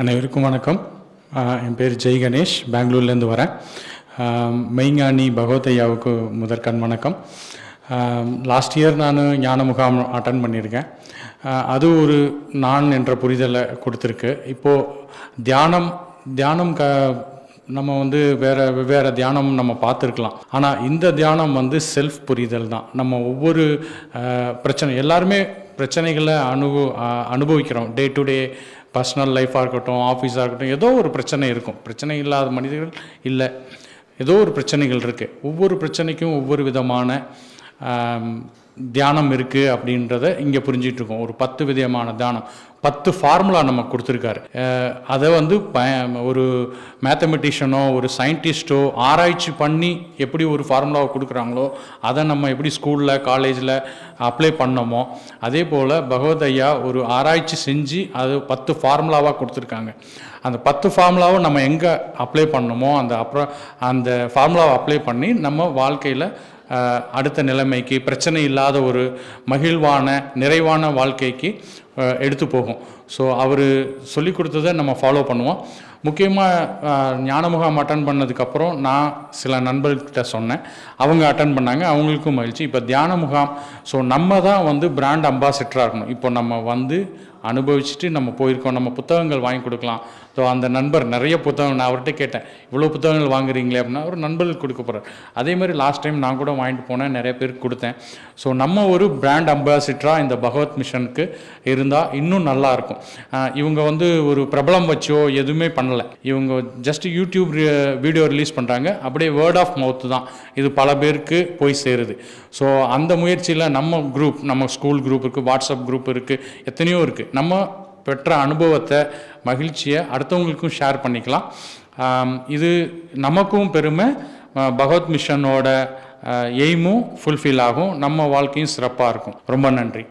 அனைவருக்கும் வணக்கம். என் பேர் ஜெய் கணேஷ் பெங்களூர்லேருந்து வரேன். மெய்ஞானி பகவதையாவுக்கு முதற்கண் வணக்கம். லாஸ்ட் இயர் நான் ஞான முகாம் அட்டன் பண்ணியிருக்கேன். அது ஒரு நான் என்ற புரிதலை கொடுத்துருக்கு. இப்போது தியானம் தியானம் க நம்ம வந்து வேறு வெவ்வேறு தியானம் நம்ம பார்த்துருக்கலாம். ஆனால் இந்த தியானம் வந்து செல்ஃப் புரிதல் தான். நம்ம ஒவ்வொரு பிரச்சனை எல்லாருமே பிரச்சனைகளை அனுபவ அனுபவிக்கிறோம். டே டு டே பர்சனல் லைஃபாக இருக்கட்டும் ஆஃபீஸாக இருக்கட்டும் ஏதோ ஒரு பிரச்சனை இருக்கும். பிரச்சனை இல்லாத மனிதர்கள் இல்லை. ஏதோ ஒரு பிரச்சனைகள் இருக்குது ஒவ்வொரு பிரச்சனைக்கும் ஒவ்வொரு விதமான தியானம் இருக்குது அப்படின்றத இங்கே புரிஞ்சிட்டு இருக்கோம். ஒரு பத்து விதமான தியானம். பத்து ஃபார்முலா நமக்கு கொடுத்துருக்காரு. அதை வந்து ப- ஒரு மேத்தமெட்டிஷியனோ ஒரு சயின்டிஸ்ட்டோ ஆராய்ச்சி பண்ணி எப்படி ஒரு ஃபார்முலாவை கொடுக்குறாங்களோ அதை நம்ம எப்படி ஸ்கூலில் காலேஜில் அப்ளை பண்ணோமோ அதே போல் பகவத் ஐயா ஒரு ஆராய்ச்சி செஞ்சு அது பத்து ஃபார்முலாவாக கொடுத்துருக்காங்க. அந்த பத்து ஃபார்முலாவை நம்ம எங்கே அப்ளை பண்ணணுமோ அந்த அப்புறம் அந்த ஃபார்முலாவை அப்ளை பண்ணி நம்ம வாழ்க்கையில் அடுத்த நிலைமைக்கு பிரச்சனை இல்லாத ஒரு மகிழ்வான நிறைவான வாழ்க்கைக்கு எடுத்து போகும். ஸோ அவர் சொல்லி கொடுத்ததை நம்ம ஃபாலோ பண்ணுவோம். முக்கியமாக ஞான முகாம் அட்டன் பண்ணதுக்கப்புறம் நான் சில நண்பர்கிட்ட சொன்னேன். அவங்க அட்டன் பண்ணாங்க. அவங்களுக்கும் மகிழ்ச்சி. இப்போ தியான முகாம் ஸோ நம்ம தான் வந்து பிராண்ட் அம்பாசிட்டராக இருக்கணும். இப்போ நம்ம வந்து அனுபவிச்சுட்டு நம்ம போயிருக்கோம். நம்ம புத்தகங்கள் வாங்கி கொடுக்கலாம். ஸோ அந்த நண்பர் நிறைய புத்தகம் நான் அவர்கிட்ட கேட்டேன். இவ்வளோ புத்தகங்கள் வாங்குறீங்களே அப்படின்னா ஒரு நண்பர்களுக்கு கொடுக்க போகிறார் அதே மாதிரி லாஸ்ட் டைம் நான் கூட வாங்கிட்டு போனேன். நிறைய பேருக்கு கொடுத்தேன். ஸோ நம்ம ஒரு பிராண்ட் அம்பாசிட்டராக இந்த பகவத் மிஷனுக்கு இருந்தால் இன்னும் நல்லாயிருக்கும் இவங்க வந்து ஒரு பிரபலம் வச்சோ எதுவுமே பண்ணலை. இவங்க ஜஸ்ட் யூடியூப் வீடியோ ரிலீஸ் பண்ணுறாங்க அப்படியே வேர்ட் ஆஃப் மவுத் தான். இது பல பேருக்கு போய் சேருது. ஸோ அந்த முயற்சியில் நம்ம குரூப் நம்ம ஸ்கூல் குரூப் இருக்குது வாட்ஸ்அப் குரூப் இருக்குது எத்தனையோ இருக்குது நம்ம பெற்ற அனுபவத்தை மகிழ்ச்சியை அடுத்தவங்களுக்கும் ஷேர் பண்ணிக்கலாம். இது நமக்கும் பெருமை. பகவத் மிஷனோட எய்மும் ஃபுல்ஃபில் ஆகும். நம்ம வாழ்க்கையும் சிறப்பாக இருக்கும். ரொம்ப நன்றி.